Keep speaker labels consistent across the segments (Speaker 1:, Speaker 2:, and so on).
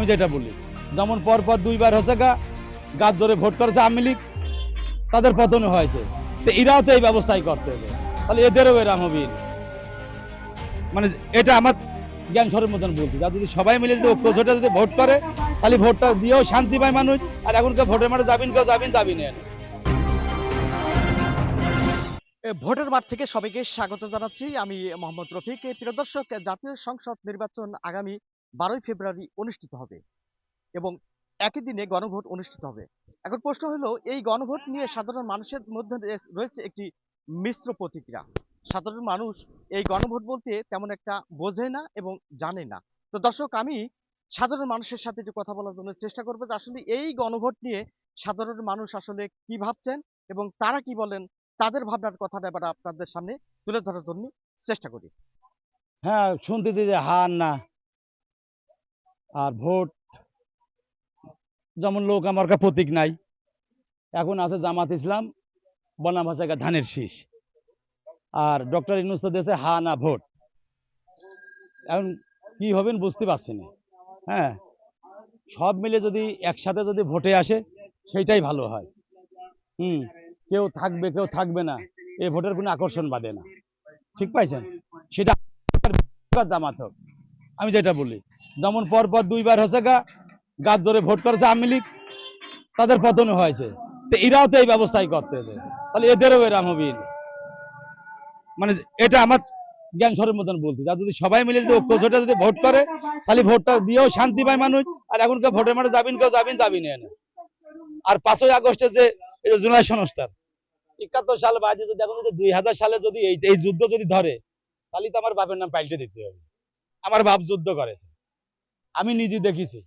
Speaker 1: আমি যেটা বলি যেমন পর পর দুইবার হচ্ছে গা গাছ ধরে ভোট করেছে আওয়ামী লীগ তাদের পতন হয়েছে। তো এরাও তো এই ব্যবস্থাই করতে হবে। তাহলে এদেরও এরাম হবে। মানে এটা আমার জ্ঞান স্বরের মতন বলছি। যা যদি সবাই মিলে যদি ঐক্য জোটে যদি ভোট করে তাহলে ভোটটা দিয়েও শান্তি পায় মানুষ আর এখন কেউ ভোটের মাঠে যাবেন কেউ যাবেন যাবি না।
Speaker 2: এ, ভোটের মাঠ থেকে সবাইকে স্বাগত জানাচ্ছি। আমি মোহাম্মদ রফিক। প্রিয় দর্শক জাতীয় সংসদ নির্বাচন আগামী বারোই ফেব্রুয়ারি অনুষ্ঠিত হবে এবং একই দিনে গণভোট অনুষ্ঠিত হবে। এখন প্রশ্ন হলো, এই গণভোট নিয়ে সাধারণ মানুষের মধ্যে রয়েছে একটি মিশ্র প্রতিক্রিয়া। সাধারণ মানুষ এই গণভোট বলতে তেমন একটা বোঝে না এবং জানে না। তো দর্শক, আমি সাধারণ মানুষের সাথে একটু কথা বলার জন্য চেষ্টা করব যে আসলে এই গণভোট নিয়ে সাধারণ মানুষ আসলে কি ভাবছেন এবং তারা কি বলেন, তাদের ভাবনার কথাটা এবার আপনাদের সামনে তুলে ধরার জন্য চেষ্টা করি।
Speaker 1: হ্যাঁ শুনতেছি যে হার না। আর ভোট, যেমন লোক আমার প্রতীক নাই, এখন আছে জামাত ইসলাম, বনাম আছে ধানের শীষ। আর ডক্টর ইনুস দেশে হা না ভোট। এখন কি হবেন বুঝতে পারছি না। হ্যাঁ সব মিলে যদি একসাথে যদি ভোটে আসে, সেইটাই ভালো হয়। হুম, কেউ থাকবে কেউ থাকবে না। এই ভোটের কোনো আকর্ষণ বাদে না। ঠিক পাইছেন? সেটা জামাত হোক। আমি যেটা বলি যেমন পর পর দুইবার হচ্ছে গা, গাছ ধরে ভোট করেছে আওয়ামী লীগ, তাদের পতন হয়েছে। তো এরাও তো এই ব্যবস্থাই করতে তাহলে এদেরও এরাম হবে। মানে এটা আমার জ্ঞান স্বরের মতন বলছি যা যদি সবাই মিলে যদি ঐক্য জোটে যদি ভোট করে, তাহলে ভোটটা দিয়েও শান্তি পায় মানুষ। আর এখন কেউ ভোটের মাঠে যাবেন কেউ যাবেন যাবি না আর পাঁচই আগস্টে যে এই যে জুলাই সংস্থার একাত্তর সাল বাজে যদি এখন যদি দুই হাজার সালে যদি এই যুদ্ধ যদি ধরে, তাহলে তো আমার বাপের নাম পাল্টে দিতে হবে। আমার বাপ যুদ্ধ করেছে। আমি নিজে দেখেছি।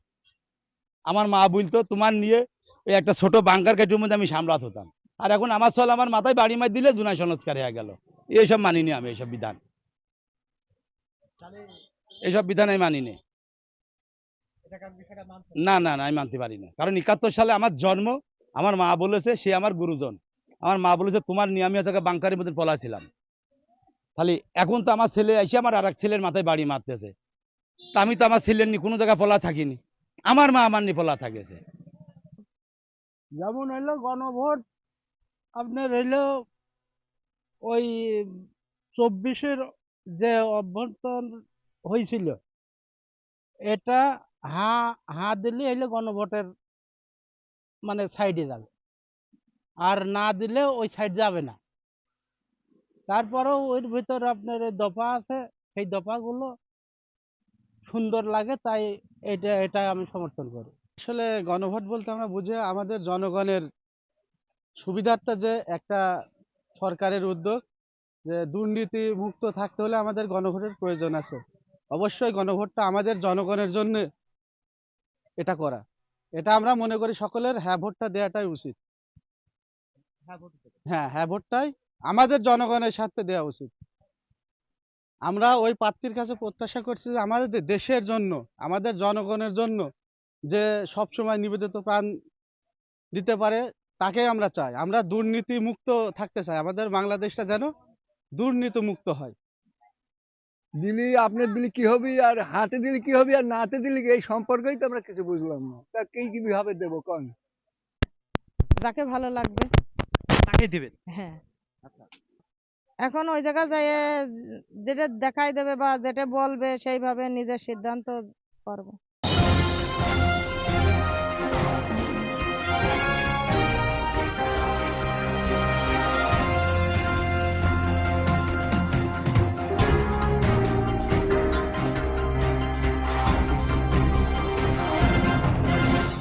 Speaker 1: আমার মা বলতো, তোমার নিয়ে ওই একটা ছোট বাংকার কেটুর মধ্যে আমি সামলাত হতাম। আর এখন আমার চল আমার মাথায় বাড়ি মার দিলে জুনাই সংস্কার হয়ে গেল। এইসব মানিনি আমি, এইসব বিধান। এইসব বিধান আমি মানিনি। না না না, আমি মানতে পারি না। কারণ একাত্তর সালে আমার জন্ম, আমার মা বলেছে, সে আমার গুরুজন। আমার মা বলেছে, তোমার নিয়ে আমি আজকে বাংকারের মধ্যে পলাছিলাম তাহলে এখন তো আমার ছেলে এসে আমার আর ছেলের মাথায় বাড়ি মারতেছে। আমি তো আমার ছেলের নিয়ে কোনো জায়গায় পলা থাকিনি। আমার মা আমার নিয়ে পলা থাকেছে
Speaker 3: যেমন হইল গণভোট, আপনার হইল ওই চব্বিশের যে অভ্যন্তর হয়েছিল এটা হা হা দিলে হইলে গণভোটের মানে সাইডে যাবে। আর না দিলে ওই সাইড যাবে না। তারপরেও ওর ভিতর আপনার দফা আছে, সেই দফাগুলো সুন্দর লাগে তাই এটা এটা আমি সমর্থন করি। আসলে গণভোট বলতে আমরা বুঝি আমাদের জনগণের সুবিধার্থে যে একটা সরকারের উদ্যোগ যে দুর্নীতি মুক্ত থাকতে হলে আমাদের গণভোটের প্রয়োজন আছে। অবশ্যই গণভোটটা আমাদের জনগণের জন্য এটা করা। এটা আমরা মনে করি সকলের হ্যাঁ ভোটটা দেওয়াটাই উচিত। হ্যাঁ হ্যাঁ ভোটটাই আমাদের জনগণের স্বার্থে দেওয়া উচিত। আমরা ওই প্রার্থীর কাছে প্রত্যাশা করছি যে আমাদের দেশের জন্য আমাদের জনগণের জন্য যে সবসময় নিবেদিত প্রাণ দিতে পারে তাকে আমরা চাই। আমরা দুর্নীতি মুক্ত থাকতে চাই। আমাদের বাংলাদেশটা যেন দুর্নীতি মুক্ত হয়।
Speaker 4: দিলি আপনার দিলে কি হবে আর হাতে দিলে কি হবে আর নাতে দিলে? এই সম্পর্কেই তো আমরা কিছু বুঝলাম না। তা কি কীভাবে দেবো কন?
Speaker 5: যাকে ভালো লাগবে।
Speaker 2: তাকে দিবেন?
Speaker 5: হ্যাঁ।
Speaker 2: আচ্ছা।
Speaker 5: এখন ওই জায়গায় যায় যেটা দেখাই দেবে বা যেটা বলবে সেইভাবে নিজের সিদ্ধান্ত করব।